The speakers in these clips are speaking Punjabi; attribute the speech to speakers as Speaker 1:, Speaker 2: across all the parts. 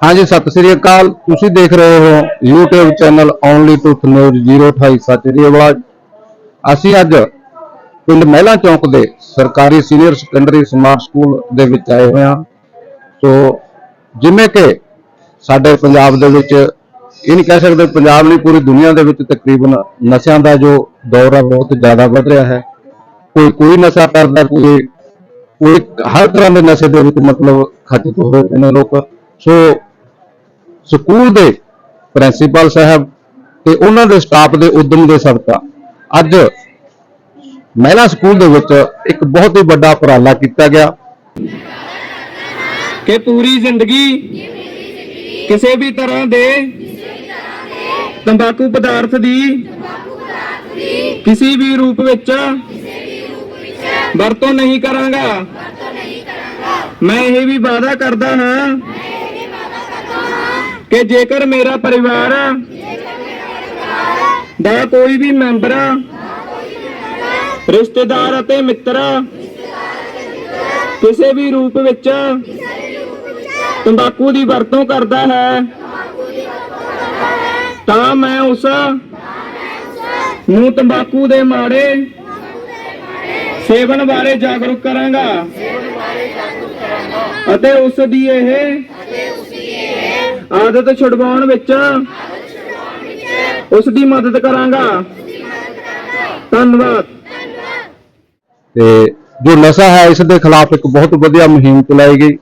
Speaker 1: ਹਾਂਜੀ, ਸਤਿ ਸ੍ਰੀ ਅਕਾਲ। ਤੁਸੀਂ ਦੇਖ ਰਹੇ ਹੋ YouTube ਚੈਨਲ ਓਨਲੀ ਟੂਥ ਨਿਊਜ਼ 028 ਸੱਚ ਦੀ ਆਵਾਜ਼। ਅਸੀਂ ਅੱਜ ਪਿੰਡ ਮਹਿਲਾ ਚੌਂਕ ਦੇ ਸਰਕਾਰੀ ਸੀਨੀਅਰ ਸੈਕੰਡਰੀ ਸਮਾਰਟ ਸਕੂਲ ਦੇ ਵਿੱਚ ਆਏ ਹੋਏ ਹਾਂ। ਸੋ ਜਿਵੇਂ ਕਿ ਸਾਡੇ ਪੰਜਾਬ ਦੇ ਵਿੱਚ, ਇਹ ਨਹੀਂ ਕਹਿ ਸਕਦੇ ਪੰਜਾਬ ਨਹੀਂ, ਪੂਰੀ ਦੁਨੀਆ ਦੇ ਵਿੱਚ ਤਕਰੀਬਨ ਨਸ਼ਿਆਂ ਦਾ ਜੋ ਦੌਰ ਹੈ ਬਹੁਤ ਜ਼ਿਆਦਾ ਵੱਧ ਰਿਹਾ ਹੈ। ਕੋਈ ਕੋਈ ਨਸ਼ਾ ਕਰਦਾ, ਕੋਈ ਕੋਈ ਹਰ ਤਰ੍ਹਾਂ ਦੇ ਨਸ਼ੇ ਦੇ ਵਿੱਚ ਮਤਲਬ ਖੱਜਤ ਹੋਏ ਨੇ ਲੋਕ। ਸੋ ਸਕੂਲ ਦੇ ਪ੍ਰਿੰਸੀਪਲ ਸਾਹਿਬ ਤੇ ਉਹਨਾਂ ਦੇ ਸਟਾਫ ਦੇ ਉਦਮ ਦੇ ਸਦਕਾ ਅੱਜ ਮਹਿਲਾ ਸਕੂਲ ਦੇ ਵਿੱਚ ਇੱਕ ਬਹੁਤ ਹੀ ਵੱਡਾ ਉਪਰਾਲਾ ਕੀਤਾ ਗਿਆ।
Speaker 2: ਕਿ ਪੂਰੀ ਜ਼ਿੰਦਗੀ ਕਿਸੇ ਵੀ ਤਰ੍ਹਾਂ ਦੇ ਤੰਬਾਕੂ ਪਦਾਰਥ ਦੀ ਕਿਸੇ ਵੀ ਰੂਪ ਵਿੱਚ ਵਰਤੋਂ ਨਹੀਂ ਕਰਾਂਗਾ। ਮੈਂ ਇਹ ਵੀ ਵਾਅਦਾ ਕਰਦਾ ਹਾਂ ਕਿ ਜੇਕਰ ਮੇਰਾ ਪਰਿਵਾਰ ਦਾ ਕੋਈ ਵੀ ਮੈਂਬਰ, ਰਿਸ਼ਤੇਦਾਰ ਅਤੇ ਮਿੱਤਰ ਕਿਸੇ ਵੀ ਰੂਪ ਵਿੱਚ ਤੰਬਾਕੂ ਦੀ ਵਰਤੋਂ ਕਰਦਾ ਹੈ, ਤਾਂ ਮੈਂ ਉਸ ਨੂੰ ਤੰਬਾਕੂ ਦੇ ਮਾੜੇ ਸੇਵਨ ਬਾਰੇ ਜਾਗਰੂਕ ਕਰਾਂਗਾ। ਅਤੇ ਉਸ ਦੀ ਇਹ ਆਦਤ ਛੁਡਵਾਉਣ ਵਿੱਚ ਉਸ ਦੀ ਮਦਦ ਕਰਾਂਗਾ। ਧੰਨਵਾਦ।
Speaker 1: ਤੇ ਜੋ ਨਸ਼ਾ ਹੈ ਇਸ ਦੇ ਖਿਲਾਫ ਇੱਕ ਬਹੁਤ ਵਧੀਆ ਮੁਹਿੰਮ ਚਲਾਈ ਗਈ।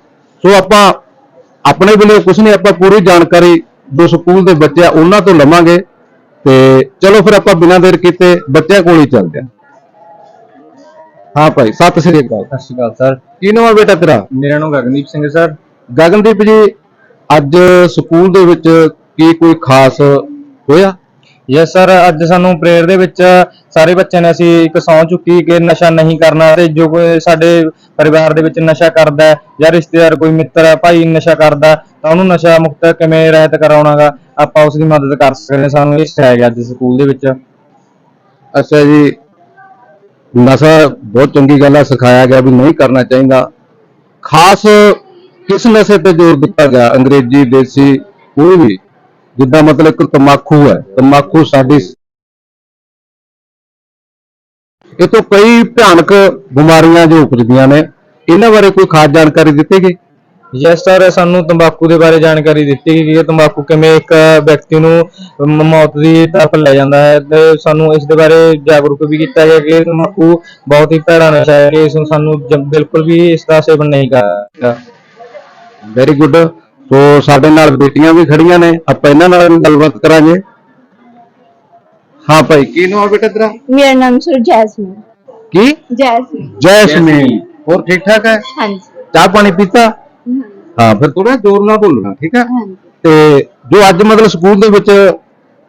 Speaker 1: ਸੋ ਆਪਾਂ ਆਪਣੇ ਵੱਲੋਂ ਕੁਝ ਨਹੀਂ ਆਪਾਂ ਪੂਰੀ ਜਾਣਕਾਰੀ ਜੋ ਸਕੂਲ ਦੇ ਬੱਚੇ ਆ ਉਹਨਾਂ ਤੋਂ ਲਵਾਂਗੇ। ਤੇ ਚਲੋ ਫਿਰ ਆਪਾਂ ਬਿਨਾਂ ਦੇਰ ਕੀਤੇ ਬੱਚਿਆਂ ਕੋਲ ਹੀ ਚੱਲਦੇ ਹਾਂ। ਹਾਂ ਭਾਈ ਸਤਿ ਸ੍ਰੀ ਅਕਾਲ।
Speaker 3: ਸਤਿ ਸ਼੍ਰੀ ਅਕਾਲ ਸਰ।
Speaker 1: ਕੀ ਨਾਮ ਹੈ ਬੇਟਾ ਤੇਰਾ?
Speaker 3: ਮੇਰਾ ਨਾਮ ਗਗਨਦੀਪ ਸਿੰਘ ਹੈ ਸਰ।
Speaker 1: ਗਗਨਦੀਪ ਜੀ ਅੱਜ ਸਕੂਲ ਦੇ ਵਿੱਚ ਕੀ ਕੋਈ ਖਾਸ ਹੋਇਆ?
Speaker 3: ਯੈਸ ਸਰ ਅੱਜ ਸਾਨੂੰ ਪ੍ਰੇਅਰ ਦੇ ਵਿੱਚ ਸਾਰੇ ਬੱਚਿਆਂ ਨੇ ਅਸੀਂ ਇੱਕ ਸੌਂ ਚੁੱਕੀ ਕਿ ਨਸ਼ਾ ਨਹੀਂ ਕਰਨਾ ਤੇ ਜੋ ਕੋਈ ਸਾਡੇ ਪਰਿਵਾਰ ਦੇ ਵਿੱਚ ਨਸ਼ਾ ਕਰਦਾ ਜਾਂ ਰਿਸ਼ਤੇਦਾਰ ਕੋਈ ਮਿੱਤਰ ਹੈ ਭਾਈ ਨਸ਼ਾ ਕਰਦਾ ਤਾਂ ਉਹਨੂੰ ਨਸ਼ਾ ਮੁਕਤ ਕਿਵੇਂ ਰਹਿਤ ਕਰਾਉਣਾਗਾ ਆਪਾਂ ਉਸ ਦੀ ਮਦਦ ਕਰ ਸਕਦੇ ਹਾਂ ਸਾਨੂੰ ਇਹ ਸਿਖਾਇਆ ਗਿਆ ਅੱਜ ਸਕੂਲ ਦੇ ਵਿੱਚ।
Speaker 1: ਅੱਛਾ ਜੀ ਨਸ਼ਾ ਬਹੁਤ ਚੰਗੀ ਗੱਲ ਆ ਸਿਖਾਇਆ ਗਿਆ ਵੀ ਨਹੀਂ ਕਰਨਾ ਚਾਹੀਦਾ। ਖਾਸ ਕਿਸ ਨਸ਼ੇ ਤੇ ਜ਼ੋਰ ਦਿੱਤਾ ਗਿਆ? ਅੰਗਰੇਜ਼ੀ, ਦੇਸੀ, ਕੋਈ ਵੀ। ਜਿੱਦਾਂ ਮਤਲਬ ਇੱਕ ਤਮਾਕੂ ਹੈ। ਤਮਾਕੂ ਸਾਡੀ ਇਹ ਤੋਂ ਕਈ ਭਿਆਨਕ ਬਿਮਾਰੀਆਂ ਜੋ ਉਪਜਦੀਆਂ ਨੇ। ਇਹਨਾਂ ਬਾਰੇ ਕੋਈ ਖਾਸ ਜਾਣਕਾਰੀ ਦਿੱਤੀ ਗਈ?
Speaker 3: ਯੈਸ ਸਰ ਸਾਨੂੰ ਤੰਬਾਕੂ ਦੇ ਬਾਰੇ ਜਾਣਕਾਰੀ ਦਿੱਤੀ ਗਈ ਕਿ ਤੰਬਾਕੂ ਕਿਵੇਂ ਇੱਕ ਵਿਅਕਤੀ ਨੂੰ ਮ- ਮੌਤ ਦੀ ਤਰਫ ਲੈ ਜਾਂਦਾ ਹੈ ਤੇ ਸਾਨੂੰ ਇਸ ਦੇ ਬਾਰੇ ਜਾਗਰੂਕ ਵੀ ਕੀਤਾ ਗਿਆ ਕਿ ਤੰਬਾਕੂ ਬਹੁਤ ਹੀ ਭੈੜਾ ਨਸ਼ਾ ਹੈ। ਕਿ ਇਸ ਨੂੰ ਸਾਨੂੰ ਜ- ਬਿਲਕੁਲ ਵੀ ਇਸ ਦਾ ਸੇਵਨ ਨਹੀਂ ਕਰਨਾ
Speaker 1: ਵੈਰੀ ਗੁੱਡ ਸੋ ਸਾਡੇ ਨਾਲ ਬੇਟੀਆਂ ਵੀ ਖੜੀਆਂ ਨੇ। ਆਪਾਂ ਇਹਨਾਂ ਨਾਲ ਗੱਲਬਾਤ ਕਰਾਂਗੇ। ਹਾਂ ਭਾਈ ਕੀ ਨਾਮ ਹੈ ਬੇਟਾ ਤੇਰਾ?
Speaker 4: ਮੇਰਾ ਨਾਮ ਸਰ ਜੈਸਮੀਨ।
Speaker 1: ਕੀ?
Speaker 4: ਜੈਸਮੀਨ।
Speaker 1: ਜੈਸਮੀਨ। ਹੋਰ ਠੀਕ ਠਾਕ ਹੈ?
Speaker 4: ਹਾਂਜੀ।
Speaker 1: ਚਾਹ ਪਾਣੀ ਪੀਤਾ? ਹਾਂ ਫਿਰ ਥੋੜਾ ਜ਼ੋਰ ਨਾਲ ਬੋਲਣਾ ਠੀਕ ਹੈ?
Speaker 4: ਹਾਂਜੀ।
Speaker 1: ਤੇ ਜੋ ਅੱਜ ਮਤਲਬ ਸਕੂਲ ਦੇ ਵਿੱਚ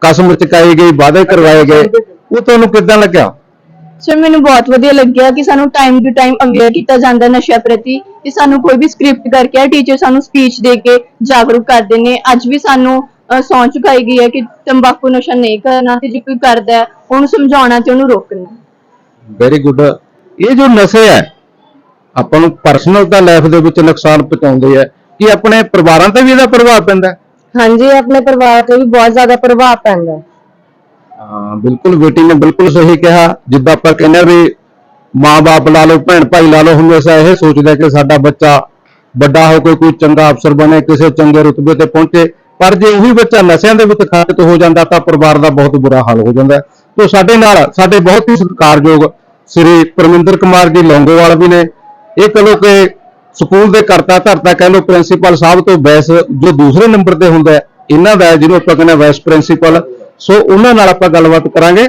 Speaker 1: ਕਸਮ ਚਕਾਈ ਗਈ ਵਾਅਦੇ ਕਰਵਾਏ ਗਏ ਉਹ ਤੁਹਾਨੂੰ ਕਿੱਦਾਂ ਲੱਗਿਆ?
Speaker 4: ਸਰ ਮੈਨੂੰ ਬਹੁਤ ਵਧੀਆ ਲੱਗਿਆ ਕਿ ਸਾਨੂੰ ਟਾਈਮ ਟੂ ਟਾਈਮ ਅਵੇਅਰ ਕੀਤਾ ਜਾਂਦਾ ਨਸ਼ਾ ਪ੍ਰਤੀ ਕਿ ਸਾਨੂੰ ਕੋਈ ਵੀ ਸਕ੍ਰਿਪਟ ਕਰਕੇ ਟੀਚਰ ਸਾਨੂੰ ਸਪੀਚ ਦੇ ਕੇ ਜਾਗਰੂਕ ਕਰਦੇ ਨੇ ਅੱਜ ਵੀ ਸਾਨੂੰ ਸਹੁੰ ਚੁਕਾਈ ਗਈ ਹੈ ਕਿ ਤੰਬਾਕੂ ਨਸ਼ਾ ਨਹੀਂ ਕਰਨਾ ਤੇ ਜੇ ਕੋਈ ਕਰਦਾ ਹੈ ਉਹਨੂੰ ਸਮਝਾਉਣਾ ਤੇ ਉਹਨੂੰ ਰੋਕਣਾ।
Speaker 1: ਵੈਰੀ ਗੁੱਡ ਇਹ ਜੋ ਨਸ਼ੇ ਹੈ ਆਪਾਂ ਨੂੰ ਪਰਸਨਲ ਤਾਂ ਲਾਈਫ ਦੇ ਵਿੱਚ ਨੁਕਸਾਨ ਪਹੁੰਚਾਉਂਦੇ ਆ। ਕਿ ਆਪਣੇ ਪਰਿਵਾਰਾਂ ਤੇ ਵੀ ਇਹਦਾ ਪ੍ਰਭਾਵ ਪੈਂਦਾ ਹੈ?
Speaker 4: ਹਾਂਜੀ ਆਪਣੇ ਪਰਿਵਾਰ ਤੇ ਵੀ ਬਹੁਤ ਜ਼ਿਆਦਾ ਪ੍ਰਭਾਵ ਪੈਂਦਾ ਹਾਂ,
Speaker 1: ਬਿਲਕੁਲ ਬੇਟੀ ਨੇ ਬਿਲਕੁਲ ਸਹੀ ਕਿਹਾ, ਜਿੱਦਾਂ ਆਪਾਂ ਕਹਿੰਦੇ ਆ ਵੀ ਮਾਂ-ਬਾਪ ਲਾ ਲਓ ਭੈਣ ਭਾਈ ਲਾ ਲਓ ਹਮੇਸ਼ਾ ਇਹ ਸੋਚਦਾ ਕਿ ਸਾਡਾ ਬੱਚਾ ਵੱਡਾ ਹੋ ਕੇ ਕੋਈ ਚੰਗਾ ਅਫਸਰ ਬਣੇ, ਕਿਸੇ ਚੰਗੇ ਰੁਤਬੇ ਤੇ ਪਹੁੰਚੇ, ਪਰ ਜੇ ਉਹੀ ਬੱਚਾ ਨਸ਼ਿਆਂ ਦੇ ਵਿੱਚ ਖਪਤ ਹੋ ਜਾਂਦਾ ਤਾਂ ਪਰਿਵਾਰ ਦਾ ਬਹੁਤ ਬੁਰਾ ਹਾਲ ਹੋ ਜਾਂਦਾ ਹੈ। ਤੋਂ ਸਾਡੇ ਨਾਲ, ਸਾਡੇ ਬਹੁਤ ਹੀ ਸਤਿਕਾਰਯੋਗ ਸ੍ਰੀ ਪਰਮਿੰਦਰ ਕੁਮਾਰ ਜੀ ਲੌਂਗੋਵਾਲ ਵੀ ਨੇ ਇਹ ਕਹ ਲਓ ਕਿ ਸਕੂਲ ਦੇ ਕਰਤਾ ਧਰਤਾ ਕਹਿ ਲਓ, ਪ੍ਰਿੰਸੀਪਲ ਸਾਹਿਬ ਤੋਂ ਬੈਸ ਜੋ ਦੂਸਰੇ ਨੰਬਰ ਤੇ ਹੁੰਦਾ ਇਹਨਾਂ ਦਾ ਜਿਹਨੂੰ ਆਪਾਂ ਕਹਿੰਦੇ ਵੈਸ ਪ੍ਰਿੰਸੀਪਲ ਸੋ ਉਹਨਾਂ ਨਾਲ ਆਪਾਂ ਗੱਲਬਾਤ ਕਰਾਂਗੇ।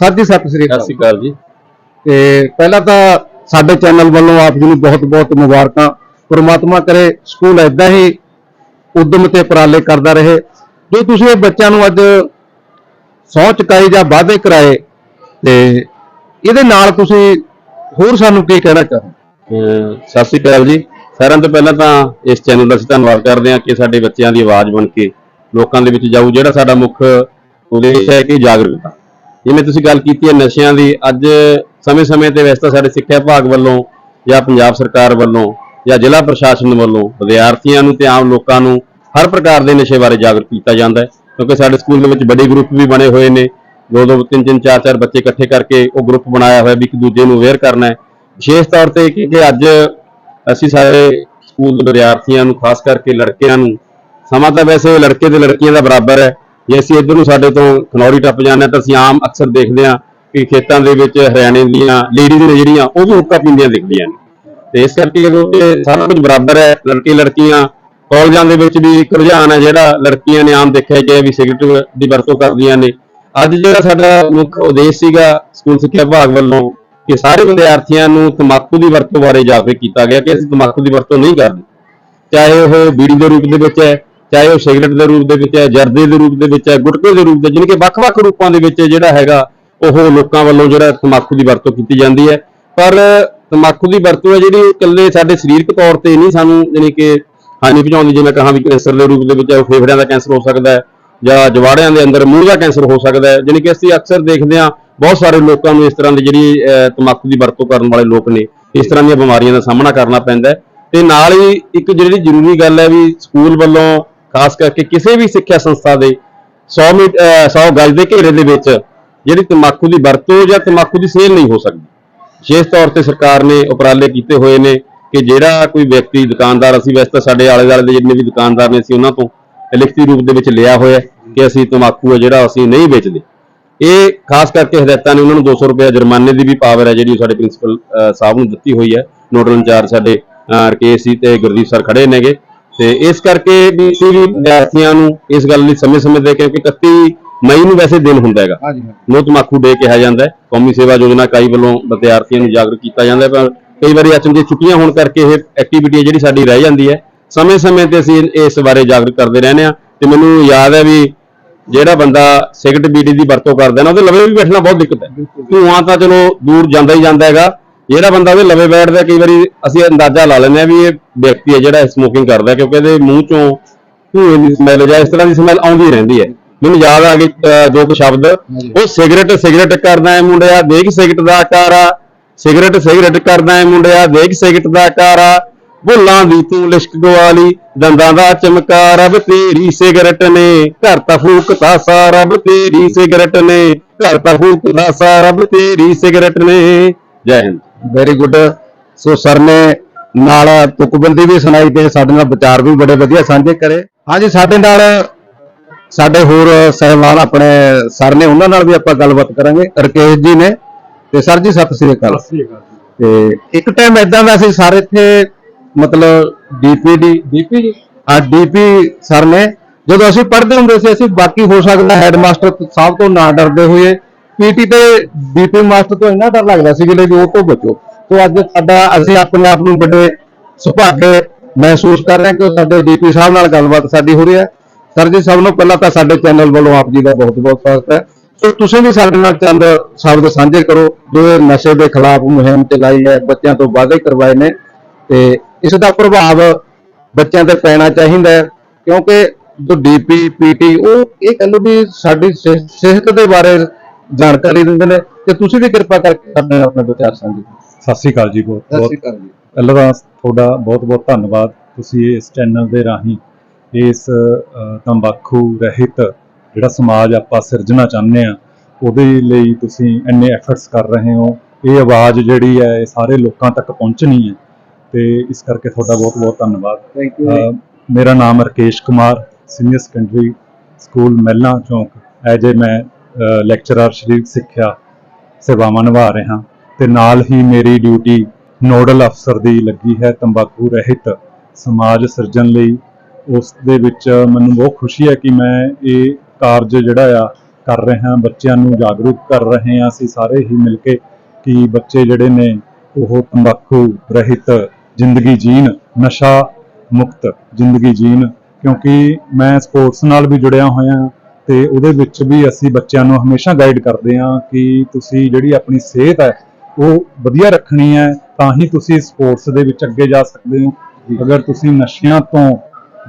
Speaker 1: ਸਰ ਜੀ ਸਤਿ ਸ੍ਰੀ ਅਕਾਲ।
Speaker 5: ਅਕਾਲ ਜੀ।
Speaker 1: ਤੇ ਪਹਿਲਾਂ ਤਾਂ ਸਾਡੇ ਚੈਨਲ ਵੱਲੋਂ ਆਪ ਜੀ ਨੂੰ ਬਹੁਤ-ਬਹੁਤ ਮੁਬਾਰਕਾਂ। ਪ੍ਰਮਾਤਮਾ ਕਰੇ ਸਕੂਲ ਏਦਾਂ ਹੀ ਉਦਮ ਤੇ ਉਪਰਾਲੇ ਕਰਦਾ ਰਹੇ। ਜੋ ਤੁਸੀਂ ਇਹ ਬੱਚਿਆਂ ਨੂੰ ਅੱਜ ਸਹੁੰ ਚੁਕਾਈ ਜਾਂ ਵਾਅਦੇ ਕਰਾਏ ਤੇ ਇਹਦੇ ਨਾਲ ਤੁਸੀਂ ਹੋਰ ਸਾਨੂੰ ਕੀ ਕਹਿਣਾ ਚਾਹੋ
Speaker 5: ਅਹ ਸਤਿ ਸ੍ਰੀ ਅਕਾਲ ਜੀ। ਸਾਰਿਆਂ ਤੋਂ ਪਹਿਲਾਂ ਤਾਂ ਇਸ ਚੈਨਲ ਦਾ ਅਸੀਂ ਧੰਨਵਾਦ ਕਰਦੇ ਹਾਂ ਕਿ ਸਾਡੇ ਬੱਚਿਆਂ ਦੀ ਆਵਾਜ਼ ਬਣ ਕੇ ਲੋਕਾਂ ਦੇ ਵਿੱਚ ਜਾਊ ਜਿਹੜਾ ਸਾਡਾ ਮੁੱਖ ਉਦੇਸ਼ ਹੈ ਕਿ ਜਾਗਰੂਕਤਾ। ਜਿਵੇਂ ਤੁਸੀਂ ਗੱਲ ਕੀਤੀ ਹੈ ਨਸ਼ਿਆਂ ਦੀ, ਅੱਜ ਸਮੇਂ-ਸਮੇਂ ਤੇ ਵੈਸੇ ਤਾਂ ਸਾਡੇ ਸਿੱਖਿਆ ਵਿਭਾਗ ਵੱਲੋਂ ਜਾਂ ਪੰਜਾਬ ਸਰਕਾਰ ਵੱਲੋਂ ਜਾਂ ਜ਼ਿਲ੍ਹਾ ਪ੍ਰਸ਼ਾਸਨ ਵੱਲੋਂ ਵਿਦਿਆਰਥੀਆਂ ਨੂੰ ਤੇ ਆਮ ਲੋਕਾਂ ਨੂੰ ਹਰ ਪ੍ਰਕਾਰ ਦੇ ਨਸ਼ੇ ਬਾਰੇ ਜਾਗਰੂਕ ਕੀਤਾ ਜਾਂਦਾ ਹੈ, ਕਿਉਂਕਿ ਸਾਡੇ ਸਕੂਲ ਦੇ ਵਿੱਚ ਵੱਡੇ ਗਰੁੱਪ ਵੀ ਬਣੇ ਹੋਏ ਨੇ। ਦੋ ਦੋ, ਤਿੰਨ ਤਿੰਨ, ਚਾਰ ਚਾਰ ਬੱਚੇ ਇਕੱਠੇ ਕਰਕੇ ਉਹ ਗਰੁੱਪ ਬਣਾਇਆ ਹੋਇਆ ਵੀ ਇੱਕ ਦੂਜੇ ਨੂੰ ਅਵੇਅਰ ਕਰਨਾ ਹੈ। ਵਿਸ਼ੇਸ਼ ਤੌਰ ਤੇ ਕਿ ਅੱਜ ਅਸੀਂ ਸਾਰੇ ਸਕੂਲ ਦੇ ਵਿਦਿਆਰਥੀਆਂ ਨੂੰ, ਖਾਸ ਕਰਕੇ ਲੜਕਿਆਂ ਨੂੰ, ਸਮਾਂ ਤਾਂ ਵੈਸੇ ਲੜਕੇ ਤੇ ਲੜਕੀਆਂ ਦਾ ਬਰਾਬਰ ਹੈ ਜੇ ਅਸੀਂ ਇੱਧਰ ਨੂੰ ਸਾਡੇ ਤੋਂ ਖਨੌਰੀ ਟੱਪ ਜਾਂਦੇ ਹਾਂ ਤਾਂ ਅਸੀਂ ਆਮ ਅਕਸਰ ਦੇਖਦੇ ਹਾਂ ਕਿ ਖੇਤਾਂ ਦੇ ਵਿੱਚ ਹਰਿਆਣੇ ਦੀਆਂ ਲੇਡੀਜ਼ ਨੇ ਜਿਹੜੀਆਂ, ਉਹ ਵੀ ਹੁੱਕਾ ਪੀਂਦੀਆਂ ਦਿਖਦੀਆਂ ਨੇ। ਤੇ ਇਸ ਕਰਕੇ ਕਿਉਂਕਿ ਸਾਰਾ ਕੁਝ ਬਰਾਬਰ ਹੈ, ਲੜਕੀ ਲੜਕੀਆਂ, ਕਾਲਜਾਂ ਦੇ ਵਿੱਚ ਵੀ ਇੱਕ ਰੁਝਾਨ ਹੈ ਜਿਹੜਾ ਲੜਕੀਆਂ ਨੇ ਆਮ ਦੇਖਿਆ ਗਿਆ ਵੀ ਸਿਗਰਟ ਦੀ ਵਰਤੋਂ ਕਰਦੀਆਂ ਨੇ। ਅੱਜ ਜਿਹੜਾ ਸਾਡਾ ਮੁੱਖ ਉਦੇਸ਼ ਸੀਗਾ ਸਕੂਲ ਸਿੱਖਿਆ ਵਿਭਾਗ ਵੱਲੋਂ ਕਿ ਸਾਰੇ ਵਿਦਿਆਰਥੀਆਂ ਨੂੰ ਤੰਬਾਕੂ ਦੀ ਵਰਤੋਂ ਬਾਰੇ ਜਾਗਰੂਕ ਕੀਤਾ ਗਿਆ ਕਿ ਅਸੀਂ ਤੰਬਾਕੂ ਦੀ ਵਰਤੋਂ ਨਹੀਂ ਕਰਦੇ। ਚਾਹੇ ਉਹ ਬੀੜੀ ਦੇ ਰੂਪ ਦੇ ਵਿੱਚ ਹੈ ਚਾਹੇ ਉਹ ਸਿਗਰਟ ਦੇ ਰੂਪ ਦੇ ਵਿੱਚ ਹੈ ਜਰਦੇ ਦੇ ਰੂਪ ਦੇ ਵਿੱਚ ਹੈ ਗੁਟਕੇ ਦੇ ਰੂਪ ਦੇ ਜਾਣੀ ਕਿ ਵੱਖ-ਵੱਖ ਰੂਪਾਂ ਦੇ ਵਿੱਚ ਜਿਹੜਾ ਹੈਗਾ ਉਹ ਲੋਕਾਂ ਵੱਲੋਂ ਜਿਹੜਾ ਤੰਬਾਕੂ ਦੀ ਵਰਤੋਂ ਕੀਤੀ ਜਾਂਦੀ ਹੈ। ਪਰ ਤੰਬਾਕੂ ਦੀ ਵਰਤੋਂ ਹੈ ਜਿਹੜੀ ਇਕੱਲੇ ਸਾਡੇ ਸਰੀਰਕ ਤੌਰ ਤੇ ਨਹੀਂ ਸਾਨੂੰ ਜਾਣੀ ਕਿ ਹਾਨੀ ਪਹੁੰਚਾਉਂਦੀ ਜਿਵੇਂ ਕਹਾਂ ਵੀ ਕੈਂਸਰ ਦੇ ਰੂਪ ਦੇ ਵਿੱਚ ਹੈ, ਫੇਫੜਿਆਂ ਦਾ ਕੈਂਸਰ ਹੋ ਸਕਦਾ ਹੈ ਜਾਂ ਜਵਾੜਿਆਂ ਦੇ ਅੰਦਰ ਮੂੰਹ ਦਾ ਕੈਂਸਰ ਹੋ ਸਕਦਾ ਹੈ। ਜਾਣੀ ਕਿ ਅਸੀਂ ਅਕਸਰ ਦੇਖਦੇ ਹਾਂ ਬਹੁਤ ਸਾਰੇ ਲੋਕਾਂ ਨੂੰ ਇਸ ਤਰ੍ਹਾਂ ਦੀ ਜਿਹੜੀ ਅਹ, ਤੰਬਾਕੂ ਦੀ ਵਰਤੋਂ ਕਰਨ ਵਾਲੇ ਲੋਕ ਨੇ ਇਸ ਤਰ੍ਹਾਂ ਦੀਆਂ ਬਿਮਾਰੀਆਂ ਦਾ ਸਾਹਮਣਾ ਕਰਨਾ ਪੈਂਦਾ ਹੈ। ਤੇ ਨਾਲ ਹੀ ਇੱਕ ਜਿਹੜੀ ਜ਼ਰੂਰੀ ਗੱਲ ਹੈ ਵੀ ਸਕੂਲ ਵੱਲੋਂ ਖਾਸ ਕਰਕੇ ਕਿਸੇ ਵੀ ਸਿੱਖਿਆ ਸੰਸਥਾ ਦੇ 100 ਮੀਟ 100 ਗਜ ਦੇ ਘੇਰੇ ਦੇ ਵਿੱਚ ਜਿਹੜੀ ਤੰਬਾਕੂ ਦੀ ਵਰਤੋਂ ਜਾਂ ਤੰਬਾਕੂ ਦੀ ਸੇਲ ਨਹੀਂ ਹੋ ਸਕਦੀ। ਵਿਸ਼ੇਸ਼ ਤੌਰ ਤੇ ਸਰਕਾਰ ਨੇ ਉਪਰਾਲੇ ਕੀਤੇ ਹੋਏ ਨੇ ਕਿ ਜਿਹੜਾ ਕੋਈ ਵਿਅਕਤੀ ਦੁਕਾਨਦਾਰ ਅਸੀਂ ਵੈਸੇ ਤਾਂ ਸਾਡੇ ਆਲੇ ਦੁਆਲੇ ਦੇ ਜਿੰਨੇ ਵੀ ਦੁਕਾਨਦਾਰ ਨੇ ਅਸੀਂ ਉਹਨਾਂ ਤੋਂ ਲਿਖਤੀ ਰੂਪ ਦੇ ਵਿੱਚ ਲਿਆ ਹੋਇਆ ਕਿ ਅਸੀਂ ਤੰਬਾਕੂ ਹੈ ਜਿਹੜਾ ਅਸੀਂ ਨਹੀਂ ਵੇਚਦੇ। ਇਹ ਖਾਸ ਕਰਕੇ ਹਦਾਇਤਾਂ ਨੇ ਉਹਨਾਂ ਨੂੰ 200 ਰੁਪਏ ਜੁਰਮਾਨੇ ਦੀ ਵੀ ਪਾਵਰ ਹੈ ਜਿਹੜੀ ਉਹ ਸਾਡੇ ਪ੍ਰਿੰਸੀਪਲ ਸਾਹਿਬ ਨੂੰ ਦਿੱਤੀ ਹੋਈ ਹੈ। ਨੋਡਲ ਇੰਚਾਰਜ ਸਾਡੇ ਅਹ, ਸੀ ਤੇ ਗੁਰਦੀਪ ਸਰ ਖੜੇ ਨੇਗੇ। ਤੇ ਇਸ ਕਰਕੇ ਵੀ ਅਸੀਂ ਵੀ ਵਿਦਿਆਰਥੀਆਂ ਨੂੰ ਇਸ ਗੱਲ ਲਈ ਸਮੇਂ-ਸਮੇਂ ਦੇ ਕਿਉਂਕਿ 31 ਮਈ ਨੂੰ ਵੈਸੇ ਦਿਨ ਹੁੰਦਾ ਹੈਗਾ।
Speaker 1: ਹਾਂਜੀ
Speaker 5: ਨੋ ਤਮਾਕੂ ਡੇ ਕਿਹਾ ਜਾਂਦਾ ਹੈ। ਕੌਮੀ ਸੇਵਾ ਯੋਜਨਾ ਇਕਾਈ ਵੱਲੋਂ ਵਿਦਿਆਰਥੀਆਂ ਨੂੰ ਜਾਗਰੂਕ ਕੀਤਾ ਜਾਂਦਾ ਹੈ ਪਰ ਕਈ ਵਾਰੀ ਅਚਨਚੇਤ ਛੁੱਟੀਆਂ ਹੋਣ ਕਰਕੇ ਇਹ ਐਕਟੀਵਿਟੀ ਜਿਹੜੀ ਸਾਡੀ ਰਹਿ ਜਾਂਦੀ ਹੈ ਸਮੇਂ-ਸਮੇਂ ਤੇ ਅਸੀਂ ਇਸ ਬਾਰੇ ਜਾਗਰੂਕ ਕਰਦੇ ਰਹਿੰਦੇ ਹਾਂ ਤੇ ਮੈਨੂੰ ਯਾਦ ਹੈ ਵੀ ਜਿਹੜਾ ਬੰਦਾ ਸਿਗਰਟ ਬੀੜੀ ਦੀ ਵਰਤੋਂ ਕਰਦਾ ਨਾ ਉਹਦੇ ਲਵੇ ਵੀ ਬੈਠਣਾ ਬਹੁਤ ਦਿੱਕਤ ਹੈ। ਧੂਆਂ ਤਾਂ ਚਲੋ ਦੂਰ ਜਾਂਦਾ ਹੀ ਜਾਂਦਾ ਹੈਗਾ ਜਿਹੜਾ ਬੰਦਾ ਉਹਦੇ ਲਵੇ ਬੈਠਦਾ ਕਈ ਵਾਰੀ ਅਸੀਂ ਅੰਦਾਜ਼ਾ ਲਾ ਲੈਂਦੇ ਆ ਵੀ ਇਹ ਵਿਅਕਤੀ ਹੈ ਜਿਹੜਾ ਸਮੋਕਿੰਗ ਕਰਦਾ ਕਿਉਂਕਿ ਇਹਦੇ ਮੂੰਹ ਚੋਂ ਧੂਏ ਦੀ ਸਮੈਲ ਜਾਂ ਇਸ ਤਰ੍ਹਾਂ ਦੀ ਸਮੈਲ ਆਉਂਦੀ ਰਹਿੰਦੀ ਹੈ। ਮੈਨੂੰ ਯਾਦ ਆ ਗਈ ਦੋ ਕੁ ਸ਼ਬਦ ਉਹ ਸਿਗਰਟ ਸਿਗਰਟ ਕਰਦਾ ਹੈ ਮੁੰਡਿਆ ਦੇਖ ਸਿਗਰਟ ਦਾ ਆਕਾਰਾ ਸਿਗਰਟ ਸਿਗਰਟ ਕਰਦਾ ਹੈ ਮੁੰਡਿਆ ਦੇਖ ਸਿਗਰਟ ਦਾ ਆਕਾਰਾ ਭੁੱਲਾਂ ਦੀ ਤੂੰ ਲਿਸ਼ਕ ਗਵਾਲੀ ਦੰਦਾਂ ਦਾ ਚਮਕਾਰ ਰੱਬ ਤੇਰੀ ਸਿਗਰਟ ਨੇ ਘਰ ਤਾਂ ਫੂਕਤਾ ਸਾਰਾ ਰੱਬ ਤੇਰੀ ਸਿਗਰਟ ਨੇ ਘਰ ਤਾਂ ਫੂਕਤਾ ਸਾਰਾ ਰੱਬ ਤੇਰੀ ਸਿਗਰਟ ਨੇ। ਜੈ Hind.
Speaker 1: Very good so sir ਨੇ ਨਾਲ ਤੁਕਬੰਦੀ ਵੀ ਸੁਣਾਈ ਤੇ ਸਾਡੇ ਨਾਲ ਵਿਚਾਰ ਵੀ ਬੜੇ ਵਧੀਆ ਸਾਂਝੇ ਕਰੇ। ਹਾਂਜੀ ਸਾਡੇ ਨਾਲ ਸਾਡੇ ਹੋਰ ਸਹਿਬਾਨ ਆਪਣੇ ਸਰ ਨੇ ਉਹਨਾਂ ਨਾਲ ਵੀ ਆਪਾਂ ਗੱਲਬਾਤ ਕਰਾਂਗੇ ਰਕੇਸ਼ ਜੀ ਨੇ। ਤੇ ਸਰ ਜੀ ਸਤਿ ਸ੍ਰੀ ਅਕਾਲ। ਤੇ ਇੱਕ ਟਾਈਮ ਇਦਾਂ ਦਾ ਸੀ ਸਾਰੇ ਇੱਥੇ ਮਤਲਬ ਡੀਪੀਡੀ ਡੀਪੀ ਜੀ। ਹਾਂ ਡੀਪੀ ਸਰ ਨੇ। ਜਦੋਂ ਅਸੀਂ ਪੜ੍ਹਦੇ ਹੁੰਦੇ ਸੀ ਅਸੀਂ ਬਾਕੀ ਹੋ ਸਕਦਾ ਹੈਡਮਾਸਟਰ ਸਾਹਿਬ ਤੋਂ ਨਾ ਡਰਦੇ ਹੋਏ ਪੀਟੀ ਤੇ ਡੀਪੀ ਮਾਸਟਰ ਤੋਂ ਇੰਨਾ ਡਰ ਲੱਗਦਾ ਸੀ ਕਿ ਉਹ ਤੋਂ ਬਚੋ। ਤੋਂ ਅੱਜ ਸਾਡਾ, ਅਸੀਂ ਆਪਣੇ ਆਪ ਨੂੰ ਵੱਡੇ ਸੁਭਾਗੇ ਮਹਿਸੂਸ ਕਰ ਰਹੇ ਹਾਂ ਕਿ ਸਾਡੇ ਡੀਪੀ ਸਾਹਿਬ ਨਾਲ ਗੱਲਬਾਤ ਸਾਡੀ ਹੋ ਰਹੀ ਹੈ। ਸਰ ਜੀ, ਸਭ ਨੂੰ ਪਹਿਲਾਂ ਤਾਂ ਸਾਡੇ ਚੈਨਲ ਵੱਲੋਂ ਆਪ ਜੀ ਦਾ ਬਹੁਤ ਬਹੁਤ ਸਵਾਗਤ ਹੈ। ਸੋ ਤੁਸੀਂ ਵੀ ਸਾਡੇ ਨਾਲ ਚੰਦ ਸ਼ਬਦ ਸਾਂਝੇ ਕਰੋ, ਜੋ ਨਸ਼ੇ ਦੇ ਖਿਲਾਫ ਮੁਹਿੰਮ ਚਲਾਈ ਹੈ, ਬੱਚਿਆਂ ਤੋਂ ਵਾਅਦੇ ਕਰਵਾਏ ਨੇ। ਤੇ ਇਸ ਦਾ ਪ੍ਰਭਾਵ ਬੱਚਿਆਂ ਤੇ ਪੈਣਾ ਚਾਹੀਦਾ ਹੈ, ਕਿਉਂਕਿ ਜੋ ਡੀਪੀ ਪੀਟੀ ਉਹ ਇਹ ਕਹਿੰਦੇ ਵੀ ਸਾਡੀ ਸਿਹਤ ਦੇ ਬਾਰੇ ਜਾਣਕਾਰੀ ਦਿੰਦੇ ਨੇ ਤੇ ਤੁਸੀਂ ਵੀ ਕਿਰਪਾ ਕਰਕੇ ਸਾਡੇ ਨਾਲ ਆਪਣੇ ਵਿਚਾਰ ਸਾਂਝੇ ਕਰੋ।
Speaker 6: ਸਤਿ ਸ਼੍ਰੀ ਅਕਾਲ ਜੀ ਬਹੁਤ
Speaker 1: ਸਤਿ
Speaker 6: ਬਹੁਤ।
Speaker 1: ਸ਼੍ਰੀ ਅਕਾਲ ਜੀ।
Speaker 6: ਪਹਿਲਾਂ ਤਾਂ ਤੁਹਾਡਾ ਬਹੁਤ ਬਹੁਤ ਧੰਨਵਾਦ। ਤੁਸੀਂ ਇਸ ਚੈਨਲ ਦੇ ਰਾਹੀਂ ਇਸ ਅ, ਤੰਬਾਕੂ ਰਹਿਤ ਜਿਹੜਾ ਸਮਾਜ ਆਪਾਂ ਸਿਰਜਣਾ ਚਾਹੁੰਦੇ ਆ ਉਹਦੇ ਲਈ ਤੁਸੀਂ ਇੰਨੇ ਐਫਰਟਸ ਕਰ ਰਹੇ ਹੋ। ਇਹ ਆਵਾਜ਼ ਜਿਹੜੀ ਹੈ ਇਹ ਸਾਰੇ ਲੋਕਾਂ ਤੱਕ ਪਹੁੰਚਣੀ ਹੈ। ਤੇ ਇਸ ਕਰਕੇ ਤੁਹਾਡਾ ਬਹੁਤ ਬਹੁਤ ਧੰਨਵਾਦ।
Speaker 1: ਥੈਂਕ
Speaker 6: ਅ, ਮੇਰਾ ਨਾਮ Rakesh Kumar senior secondary school Mahila Chowk. As a ਮੈਂ ਲੈਕਚਰਰ ਸਰੀਰਕ ਸਿੱਖਿਆ ਸੇਵਾਵਾਂ ਨਿਭਾ ਰਿਹਾ ਤੇ ਨਾਲ ਹੀ ਮੇਰੀ ਡਿਊਟੀ ਨੋਡਲ ਅਫਸਰ ਦੀ ਲੱਗੀ ਹੈ ਤੰਬਾਕੂ ਰਹਿਤ ਸਮਾਜ ਸਿਰਜਣ ਲਈ। ਉਸ ਦੇ ਵਿੱਚ ਮੈਨੂੰ ਬਹੁਤ ਖੁਸ਼ੀ ਹੈ ਕਿ ਮੈਂ ਇਹ ਕਾਰਜ ਜਿਹੜਾ ਆ ਕਰ ਰਿਹਾ ਬੱਚਿਆਂ ਨੂੰ ਜਾਗਰੂਕ ਕਰ ਰਹੇ ਹਾਂ ਅਸੀਂ ਸਾਰੇ ਹੀ ਮਿਲ ਕੇ ਕਿ ਬੱਚੇ ਜਿਹੜੇ ਨੇ ਉਹ ਤੰਬਾਕੂ ਰਹਿਤ ਜ਼ਿੰਦਗੀ ਜੀਣ, ਨਸ਼ਾ ਮੁਕਤ ਜ਼ਿੰਦਗੀ ਜੀਣ। ਕਿਉਂਕਿ ਮੈਂ ਸਪੋਰਟਸ ਨਾਲ ਵੀ ਜੁੜਿਆ ਹੋਇਆ ਤੇ ਉਹਦੇ ਵਿੱਚ ਵੀ ਅਸੀਂ ਬੱਚਿਆਂ ਨੂੰ ਹਮੇਸ਼ਾ ਗਾਈਡ ਕਰਦੇ ਹਾਂ ਕਿ ਤੁਸੀਂ ਜਿਹੜੀ ਆਪਣੀ ਸਿਹਤ ਹੈ ਉਹ ਵਧੀਆ ਰੱਖਣੀ ਹੈ ਤਾਂ ਹੀ ਤੁਸੀਂ ਸਪੋਰਟਸ ਦੇ ਵਿੱਚ ਅੱਗੇ ਜਾ ਸਕਦੇ ਹੋ। ਅਗਰ ਤੁਸੀਂ ਨਸ਼ਿਆਂ ਤੋਂ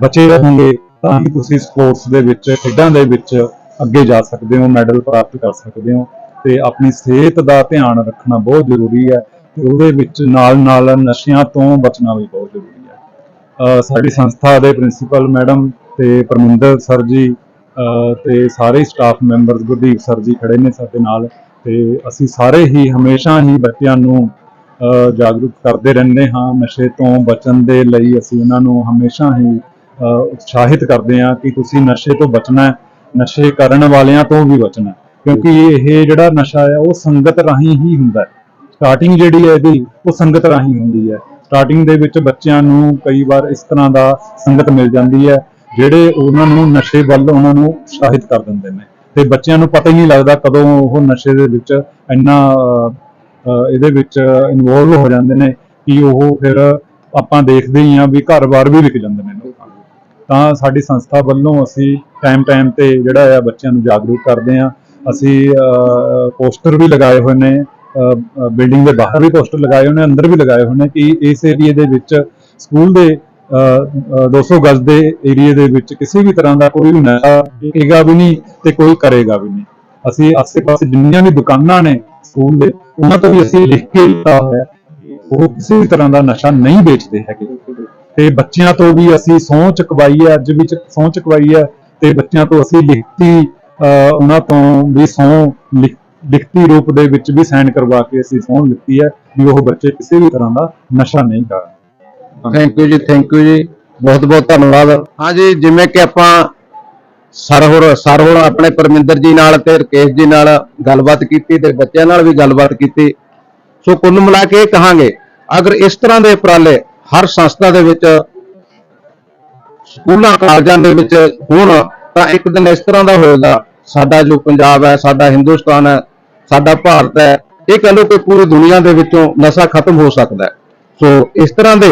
Speaker 6: ਬਚੇ ਰਹੋਗੇ ਤਾਂ ਹੀ ਤੁਸੀਂ ਸਪੋਰਟਸ ਦੇ ਵਿੱਚ ਖੇਡਾਂ ਦੇ ਵਿੱਚ ਅੱਗੇ ਜਾ ਸਕਦੇ ਹੋ ਮੈਡਲ ਪ੍ਰਾਪਤ ਕਰ ਸਕਦੇ ਹੋ। ਤੇ ਆਪਣੀ ਸਿਹਤ ਦਾ ਧਿਆਨ ਰੱਖਣਾ ਬਹੁਤ ਜ਼ਰੂਰੀ ਹੈ ਤੇ ਉਹਦੇ ਵਿੱਚ ਨਾਲ ਨਾਲ ਨਸ਼ਿਆਂ ਤੋਂ ਬਚਣਾ ਵੀ ਬਹੁਤ ਜ਼ਰੂਰੀ ਹੈ। ਸਾਡੀ ਸੰਸਥਾ ਦੇ ਪ੍ਰਿੰਸੀਪਲ ਮੈਡਮ ਤੇ ਪਰਮਿੰਦਰ ਸਰ ਜੀ ਤੇ ਸਾਰੇ ਸਟਾਫ ਮੈਂਬਰਸ ਗੁਰਦੀਪ ਸਰ ਜੀ ਖੜੇ ਨੇ ਸਾਡੇ ਨਾਲ ਤੇ ਅਸੀਂ ਸਾਰੇ ਹੀ ਹਮੇਸ਼ਾ ਹੀ ਬੱਚਿਆਂ ਨੂੰ ਜਾਗਰੂਕ ਕਰਦੇ ਰਹਿੰਦੇ ਹਾਂ। ਨਸ਼ੇ ਤੋਂ ਬਚਣ ਦੇ ਲਈ ਅਸੀਂ ਉਹਨਾਂ ਨੂੰ ਹਮੇਸ਼ਾ ਹੀ ਉਤਸ਼ਾਹਿਤ ਕਰਦੇ ਹਾਂ ਕਿ ਤੁਸੀਂ ਨਸ਼ੇ ਤੋਂ ਬਚਣਾ ਹੈ, ਨਸ਼ੇ ਕਰਨ ਵਾਲਿਆਂ ਤੋਂ ਵੀ ਬਚਣਾ ਕਿਉਂਕਿ ਇਹ ਜਿਹੜਾ ਨਸ਼ਾ ਹੈ, ਉਹ ਸੰਗਤ ਰਾਹੀਂ ਹੀ ਹੁੰਦਾ ਹੈ। ਸਟਾਰਟਿੰਗ ਜਿਹੜੀ ਹੈ ਇਹਦੀ, ਉਹ ਸੰਗਤ ਰਾਹੀਂ ਹੁੰਦੀ ਹੈ। ਸਟਾਰਟਿੰਗ ਦੇ ਵਿੱਚ ਬੱਚਿਆਂ ਨੂੰ ਕਈ ਵਾਰ ਇਸ ਤਰ੍ਹਾਂ ਦਾ ਸੰਗਤ ਮਿਲ ਜਾਂਦੀ ਹੈ ਜਿਹੜੇ ਉਹਨਾਂ ਨੂੰ ਨਸ਼ੇ ਵੱਲ ਉਹਨਾਂ ਨੂੰ ਉਤਸ਼ਾਹਿਤ ਕਰ ਦਿੰਦੇ ਨੇ। ਤੇ ਬੱਚਿਆਂ ਨੂੰ ਪਤਾ ਹੀ ਨਹੀਂ ਲੱਗਦਾ ਕਦੋਂ ਉਹ ਨਸ਼ੇ ਦੇ ਵਿੱਚ ਇੰਨਾ ਇਹਦੇ ਵਿੱਚ ਇਨਵੋਲਵ ਹੋ ਜਾਂਦੇ ਨੇ ਕਿ ਉਹ ਫਿਰ ਆਪਾਂ ਦੇਖਦੇ ਹੀ ਆ ਵੀ ਘਰ-ਬਾਰ ਵੀ ਵਿਕ ਜਾਂਦੇ ਨੇ ਲੋਕਾਂ ਦੇ ਤਾਂ ਸਾਡੀ ਸੰਸਥਾ ਵੱਲੋਂ ਅਸੀਂ ਟਾਈਮ ਟਾਈਮ ਤੇ ਜਿਹੜਾ ਆ ਬੱਚਿਆਂ ਨੂੰ ਜਾਗਰੂਕ ਕਰਦੇ ਆ ਅਸੀਂ ਪੋਸਟਰ ਵੀ ਲਗਾਏ ਹੋਏ ਨੇ ਬਿਲਡਿੰਗ ਦੇ ਬਾਹਰ ਵੀ ਪੋਸਟਰ ਲਗਾਏ ਹੋਏ ਨੇ, ਅੰਦਰ ਵੀ ਲਗਾਏ ਹੋਏ ਨੇ ਕਿ ਇਸ ਏਰੀਏ ਦੇ ਵਿੱਚ ਸਕੂਲ ਦੇ 200 ਗਜ਼ ਦੇ ਏਰੀਏ ਦੇ ਵਿੱਚ ਕਿਸੇ ਵੀ ਤਰ੍ਹਾਂ ਦਾ ਕੋਈ ਵੀ ਨਸ਼ਾ ਵਿਕੇਗਾ ਵੀ ਨਹੀਂ ਤੇ ਕੋਈ ਕਰੇਗਾ ਵੀ ਨਹੀਂ। ਅਸੀਂ ਆਸ-ਪਾਸੇ ਜਿੰਨੀਆਂ ਵੀ ਦੁਕਾਨਾਂ ਨੇ ਸਕੂਲ ਦੇ ਉਹਨਾਂ ਤੋਂ ਵੀ ਅਸੀਂ ਲਿਖ ਕੇ ਦਿੱਤਾ ਹੋਇਆ ਉਹ ਕਿਸੇ ਵੀ ਤਰ੍ਹਾਂ ਦਾ ਨਸ਼ਾ ਨਹੀਂ ਵੇਚਦੇ ਹੈਗੇ। ਤੇ ਬੱਚਿਆਂ ਤੋਂ ਵੀ ਅਸੀਂ ਸਹੁੰ ਚੁਕਵਾਈ ਹੈ ਅੱਜ ਵੀ ਚ- ਸਹੁੰ ਚੁਕਵਾਈ ਹੈ ਤੇ ਬੱਚਿਆਂ ਤੋਂ ਅਸੀਂ ਲਿਖਤੀ ਅਹ, ਉਹਨਾਂ ਤੋਂ ਵੀ ਸਹੁੰ ਲਿਖ- ਲਿਖਤੀ ਰੂਪ ਦੇ ਵਿੱਚ ਵੀ ਸਾਈਨ ਕਰਵਾ ਕੇ ਅਸੀਂ ਸਹੁੰ ਲਿਖਤੀ ਹੈ ਵੀ ਉਹ ਬੱਚੇ ਕਿਸੇ ਵੀ ਤਰ੍ਹਾਂ ਦਾ ਨਸ਼ਾ ਨਹੀਂ ਕਰਨ
Speaker 1: thank you ji thank you ji. ਬਹੁਤ ਬਹੁਤ ਧੰਨਵਾਦ। ਹਾਂਜੀ, ਜਿਵੇਂ ਕਿ ਆਪਾਂ ਸਰ ਹੋਰ ਸਰ ਹੋਰ ਆਪਣੇ ਪਰਮਿੰਦਰ ਜੀ ਨਾਲ ਤੇ ਰਕੇਸ਼ ਜੀ ਨਾਲ ਗੱਲਬਾਤ ਕੀਤੀ ਤੇ ਬੱਚਿਆਂ ਨਾਲ ਵੀ ਗੱਲਬਾਤ ਕੀਤੀ। ਸੋ ਕੁੱਲ ਮਿਲਾ ਕੇ ਇਹ ਕਹਾਂਗੇ, ਅਗਰ ਇਸ ਤਰ੍ਹਾਂ ਦੇ ਉਪਰਾਲੇ ਹਰ ਸੰਸਥਾ ਦੇ ਵਿੱਚ, ਸਕੂਲਾਂ, ਕਾਲਜਾਂ ਦੇ ਵਿੱਚ ਹੋਣ, ਤਾਂ ਇੱਕ ਦਿਨ ਇਸ ਤਰ੍ਹਾਂ ਦਾ ਹੋਏਗਾ। ਸਾਡਾ ਜੋ ਪੰਜਾਬ ਹੈ, ਸਾਡਾ ਹਿੰਦੁਸਤਾਨ ਹੈ, ਸਾਡਾ ਭਾਰਤ ਹੈ, ਇਹ ਕਹ ਲਓ ਕਿ ਪੂਰੀ ਦੁਨੀਆ ਦੇ ਵਿੱਚੋਂ ਨਸ਼ਾ ਖਤਮ ਹੋ ਸਕਦਾ ਸੋ ਇਸ ਤਰ੍ਹਾਂ ਦੇ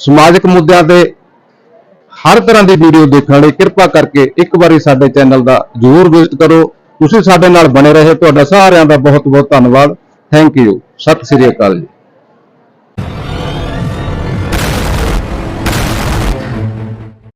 Speaker 1: ਸਮਾਜਿਕ ਮੁੱਦਿਆਂ ਤੇ ਹਰ ਤਰ੍ਹਾਂ ਦੀ ਵੀਡੀਓ ਦੇਖਣ ਲਈ ਕਿਰਪਾ ਕਰਕੇ ਇੱਕ ਵਾਰੀ ਸਾਡੇ ਚੈਨਲ ਦਾ ਜ਼ਰੂਰ ਵਿਜ਼ਿਟ ਕਰੋ। ਤੁਸੀਂ ਸਾਡੇ ਨਾਲ ਬਣੇ ਰਹੇ। ਤੁਹਾਡਾ ਸਾਰਿਆਂ ਦਾ ਬਹੁਤ ਬਹੁਤ ਧੰਨਵਾਦ। ਥੈਂਕ ਯੂ ਸਤਿ ਸ੍ਰੀ ਅਕਾਲ ਜੀ।